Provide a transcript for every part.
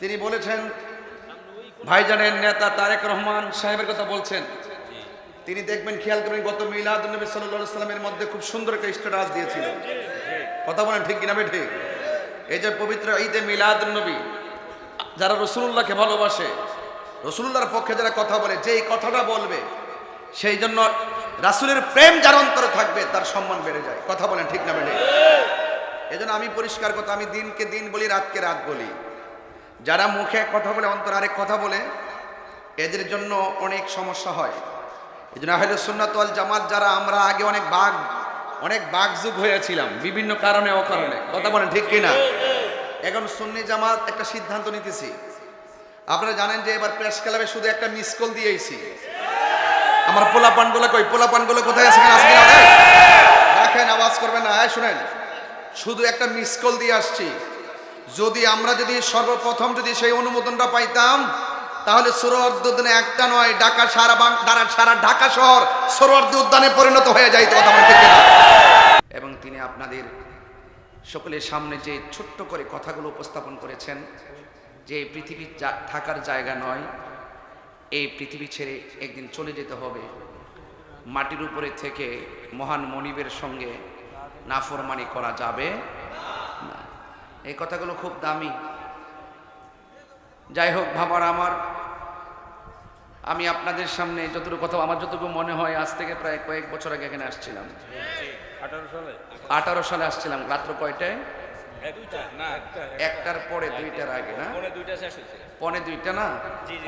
তিনি বলেছেন, ভাইজানের নেতা তারেক রহমান সাহেবের কথা বলছেন। তিনি দেখবেন, খেয়াল করবেন, গত মিলাদ নবী সাল্লাহ সাল্লামের মধ্যে খুব সুন্দর একটা স্ট্যাটাস দিয়েছিল। কথা বলেন, ঠিক কিনা ঠিক এই যে পবিত্র ঈদে মিলাদ নবী, যারা রসুল্লাহকে ভালোবাসে রসুল্লাহর পক্ষে যারা কথা বলে, যেই কথাটা বলবে, সেই জন্য রাসুলের প্রেম যার অন্তরে থাকবে, তার সম্মান বেড়ে যায়। কথা বলেন, ঠিক না বেড়ে এই জন্য আমি পরিষ্কার কথা, আমি দিনকে দিন বলি, রাতকে রাত বলি। যারা মুখে এক কথা বলে, অন্তর আরেক কথা বলে, এদের জন্য অনেক সমস্যা হয়। এই জন্য আহলে সুন্নাত ওয়াল জামাত যারা, আমরা আগে অনেক বাঘ, অনেক বাঘযুগ হয়েছিলাম, বিভিন্ন কারণে অকারণে। কথা বলেন ঠিক কিনা? এখন সুন্নি জামাত একটা সিদ্ধান্ত নিতেছি। আপনারা জানেন যে এবার প্রেস ক্লাবে শুধু একটা মিস কল দিয়েছি। আমার পোলাপানগুলো কই? পোলাপানগুলো কোথায় আছে? দেখেন, আওয়াজ করবেন না। হ্যাঁ শুনেন, শুধু একটা মিস কল দিয়ে আসছি। যদি আমরা যদি সর্বপ্রথম যদি সেই অনুমোদনটা পাইতাম, তাহলে সরোয়ার্দ উদ্যানে একটা নয়, ঢাকা সারা বাং সারা- ঢাকা শহর সরোয়ার্দ উদ্যানে পরিণত হয়ে যাইতো এবং তিনি আপনাদের সকলের সামনে যে ছোট্ট করে কথাগুলো উপস্থাপন করেছেন, যে পৃথিবী থাকার জায়গা নয়, এই পৃথিবী ছেড়ে একদিন চলে যেতে হবে। মাটির উপরে থেকে মহান মনিবের সঙ্গে নাফরমানি করা যাবে। এই কথাগুলো খুব দামি। যাই হোক ভাবার আমার, আমি আপনাদের সামনে যতটুকু কথা, আমার যতটুকু মনে হয়, আজ থেকে প্রায় কয়েক বছর আগে এখানে আসছিলাম। আঠারো সালে আসছিলাম, রাত্র কয়টায়? একটার পরে দুইটার আগে, না? পনে দুইটা, না।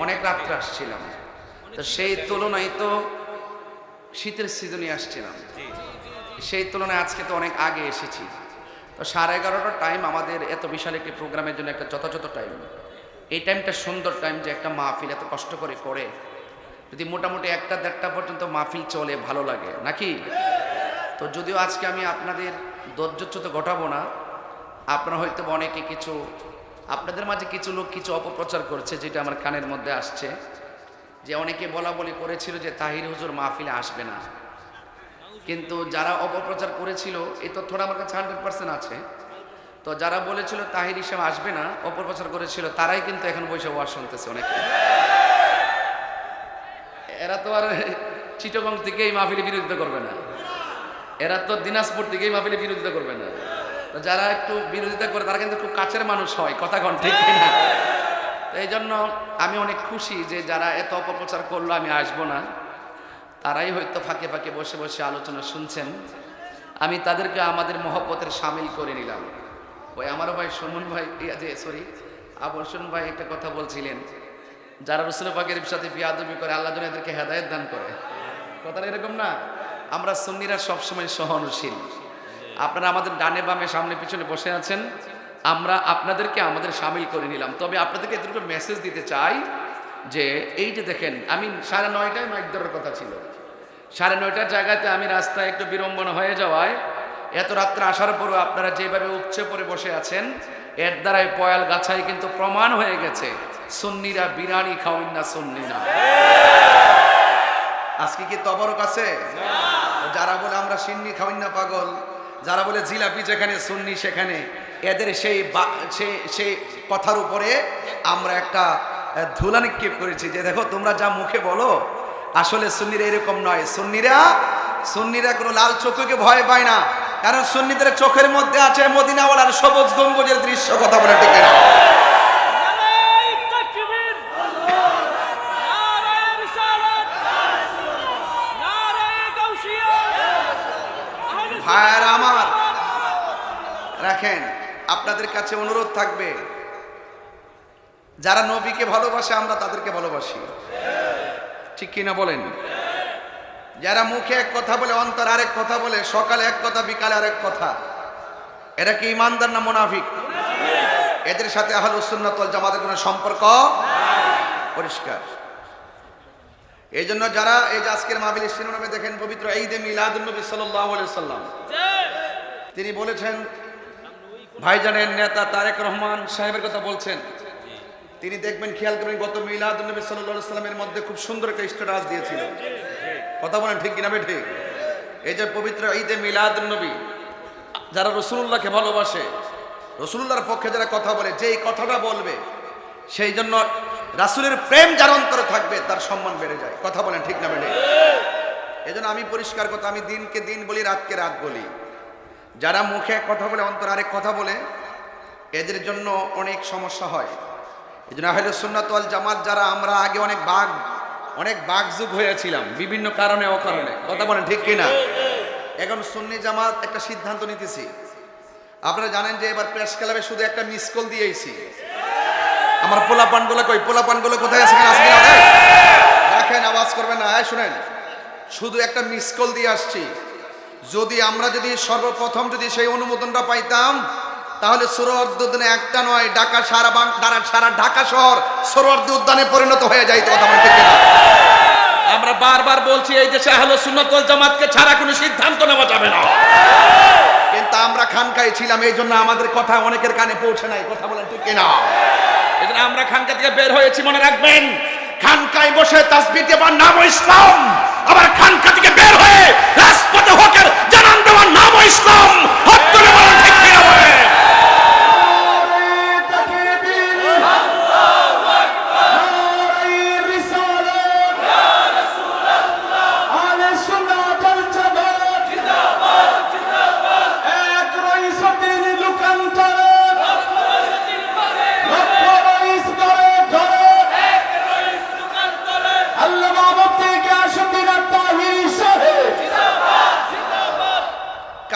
অনেক রাত্রে আসছিলাম। তো সেই তুলনায় তো শীতের সিজনে আসছিলাম। সেই তুলনায় আজকে তো অনেক আগে এসেছি। তো সাড়ে এগারোটার টাইম আমাদের এত বিশাল একটি প্রোগ্রামের জন্য একটা যথাযথ টাইম এই টাইমটা সুন্দর টাইম যে একটা মাহফিল এত কষ্ট করে করে। যদি মোটামুটি একটা দেড়টা পর্যন্ত মাহফিল চলে, ভালো লাগে। নাকি? তো যদিও আজকে আমি আপনাদের ধৈর্যচ্যুত ঘটাবো না, আপনারা হয়তো অনেকে কিছু, আপনাদের মাঝে কিছু লোক কিছু অপপ্রচার করছে যেটা আমার কানের মধ্যে আসছে। যে অনেকে বলা বলি করেছিল যে তাহির হুজুর মাহফিলে আসবে না। কিন্তু যারা অপপ্রচার করেছিল, এই তথ্যটা আমার কাছে হান্ড্রেড পার্সেন্ট আছে। তো যারা বলেছিল তাহির হিসেবে আসবে না, অপপ্রচার করেছিল, তারাই কিন্তু এখন বৈশাখ ওয়াজ শুনতেছে অনেকে। এরা তো আর চিটগং থেকে এই মাহফিলে বিরোধিতা করবে না। এরা তো দিনাজপুর থেকে এই মাহফিলে বিরোধিতা করবে না। তো যারা একটু বিরোধিতা করে, তারা কিন্তু খুব কাছের মানুষ হয়, কথা কন ঠিক কিনা। তো এই জন্য আমি অনেক খুশি যে যারা এত অপপ্রচার করল, আমি আসব না। তারাই হয়তো ফাঁকে ফাঁকে বসে বসে আলোচনা শুনছেন। আমি তাদেরকে আমাদের মহব্বতের সামিল করে নিলাম। ওই আমারও ভাই সুমন ভাই যে সরি আবর্ষণ ভাই একটা কথা বলছিলেন। যারা রসুল পাকের সাথে বিয়াদবি করে, আল্লাহ এদেরকে হেদায়ত দান করে। কথাটা এরকম না। আমরা সুন্নিরা সবসময় সহনশীল। আপনারা আমাদের ডানে বামে সামনে পিছনে বসে আছেন। আমরা আপনাদেরকে আমাদের সামিল করে নিলাম। তবে আপনাদেরকে এতটুকু মেসেজ দিতে চাই যে, এই যে দেখেন আমি সাড়ে নয়টায় মাইক ধরার কথা ছিল। সাড়ে নয়টার জায়গাতে আমি রাস্তায় একটু বিড়ম্বনা হয়ে যাওয়ায় এত রাত্রে আসার পরও আপনারা যেভাবে উচ্ছে পরে বসে আছেন, এর দ্বারাই পয়াল গাছাই কিন্তু প্রমাণ হয়ে গেছে, সুন্নিরা বিরানি খাওয়েন না সুন্নি না আজকে কি তবরক আছে? যারা বলে আমরা সিন্নি খাওয়াই না পাগল, যারা বলে জিলাপি যেখানে, সুন্নি সেখানে, এদের সেই সেই কথার উপরে আমরা একটা ধুলা নিক্ষেপ করেছি যে দেখো, তোমরা যা মুখে বলো, আসলে সুন্নিরা এরকম নয়। সুন্নিরা সুন্নিরা কোনো লাল চোখকে ভয় পায় না। কারণ সুন্নিদের চোখের মধ্যে আছে মদিনাওয়ালার সবুজ গম্বুজের দৃশ্য, কথা বলে ঠিক না আমার, রাখেন, আপনাদের কাছে অনুরোধ থাকবে যারা নবীকে ভালোবাসে, আমরা তাদেরকে ভালোবাসি। ঠিক কিনা বলেন? যারা মুখে এক কথা বলে, অন্তর আরেক কথা বলে, সকালে এক কথা, বিকালে আরেক কথা, এরা কি ইমানদার না মুনাফিক? এদের সাথে আহলুসুন্নাতল জামাতের কোনো সম্পর্ক? পরিষ্কার। এই জন্য যারা এই যে আজকের মাহবিলের শিরোনামে দেখেন, পবিত্র ঈদে আলাইহি সাল্লাম তিনি বলেছেন, ভাইজানের নেতা তারেক রহমান সাহেবের কথা বলছেন। তিনি দেখবেন খেয়াল করবেন গত মিলাদুন্নবী সাল্লাল্লাহু সাল্লামের মধ্যে খুব সুন্দর একটা স্ট্যাটাস দিয়েছিল। কথা বলেন ঠিক কিনা ঠিক। এই যে পবিত্র ঈদে মিলাদুন্নবী যারা রসুল্লাহকে ভালোবাসে রসুল্লাহর পক্ষে যারা কথা বলে যেই কথাটা বলবে সেই জন্য রাসূলের প্রেম যার অন্তরে থাকবে তার সম্মান বেড়ে যায়। কথা বলেন ঠিক না বেড়ে এই জন্য আমি পরিষ্কার কথা আমি দিনকে দিন বলি রাতকে রাত বলি। যারা মুখে এক কথা বলে অন্তর আরেক কথা বলে এদের জন্য অনেক সমস্যা হয়। এই জন্য আহলে সুন্নাত জামাত যারা, আমরা আগে অনেক বাঘ অনেক বাঘ যুগ হয়েছিলাম, বিভিন্ন কারণে, অকারণে। কথা বলেন ঠিক কিনা? এখন সুন্নি জামাত একটা সিদ্ধান্ত নিতেছি। আপনারা জানেন যে এবার প্রেস ক্লাবে শুধু একটা মিস কল দিয়েছি। আমার পোলা পানগুলো কই? পোলা পানগুলো কোথায় আছে? কিনা? দেখেন, আওয়াজ করবেন না। এই শুনেন, শুধু একটা মিস কল দিয়ে আসছি। যদি আমরা যদি সর্বপ্রথম যদি সেই অনুমোদনটা পাইতাম তাহলে সরোয়ার্দি উদ্যানে একটা নয় ঢাকা সারা বাং সারা ঢাকা শহর সরোয়ার্দি উদ্যানে পরিণত হয়ে যাইত কথা বলতে ঠিক? আমরা বারবার বলছি এই দেশে আহলে সুন্নাত জামাতকে ছাড়া কোনো সিদ্ধান্ত নেওয়া যাবে না। কিন্তু আমরা খানকায় ছিলাম এই জন্য আমাদের কথা অনেকের কানে পৌঁছে নাই কথা বলেন ঠিক কিনা? এই জন্য আমরা খানকা থেকে বের হয়েছি মনে রাখবেন। খানকায় বসে তাসবিহ দেওয়ার নাম ইসলাম। আবার খানকা থেকে বের হয়ে রাজপথে হকের জানান দেওয়ার নাম ইসলাম। হক তুলে বলেন ঠিক কিনা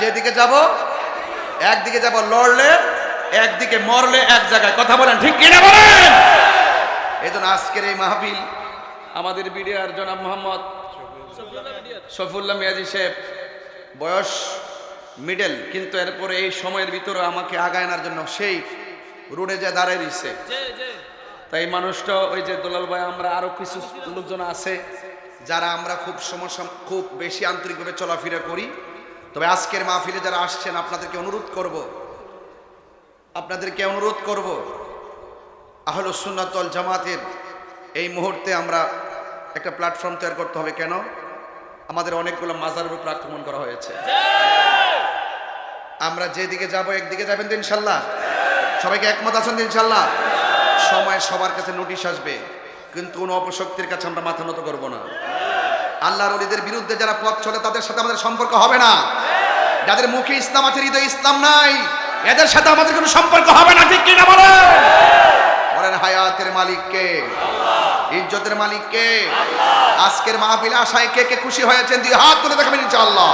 যেদিকে যাব একদিকে যাব লড়লে একদিকে মরলে এক জায়গায়। কথা বলেন ঠিক কিনা বলেন? এই জন্য আজকের এই মাহফিল আমাদের বিডিআর জনাব মোহাম্মদ শফিউল্লাহ মিয়াজি সাহেব। বয়স মিডল কিন্তু এরপরে এই সময়ের ভিতরে আমাকে আগায় আনার জন্য সেই রোডে যে দাঁড়ায় দিচ্ছে তাই মানুষটা ওই যে দোলাল ভাই আমরা আরও কিছু লোকজন আছে যারা আমরা খুব সমস্যা খুব বেশি আন্তরিকভাবে চলাফেরা করি। তবে আজকের মাহফিলে যারা আসছেন, আপনাদেরকে অনুরোধ করব, আপনাদেরকে অনুরোধ করব আহল সুন্নাতল জামাতের এই মুহূর্তে আমরা একটা প্ল্যাটফর্ম তৈরি করতে হবে। কেন? আমাদের অনেকগুলো মাজারের উপর আক্রমণ করা হয়েছে। আমরা যেদিকে যাব, একদিকে যাবেন তো ইনশাল্লাহ? সবাইকে একমত আছেন তো ইনশাল্লাহ? সময় সবার কাছে নোটিশ আসবে, কিন্তু কোনো অপশক্তির কাছে আমরা মাথা নত করব না। আল্লাহর অলিদের বিরুদ্ধে যারা পথ চলে, তাদের সাথে আমাদের সম্পর্ক হবে না। যাদের মুখে ইসলাম আছে হৃদয়ে ইসলাম নাই এদের সাথে আমাদের কোনো সম্পর্ক হবে না ঠিক কিনা বলেন? বলেন হায়াতের মালিক কে? ইজ্জতের মালিক কে? আজকের মাহফিলে আশায় কে কে খুশি হয়েছেন? দুই হাত তুলে দেখাবেন ইনশাআল্লাহ।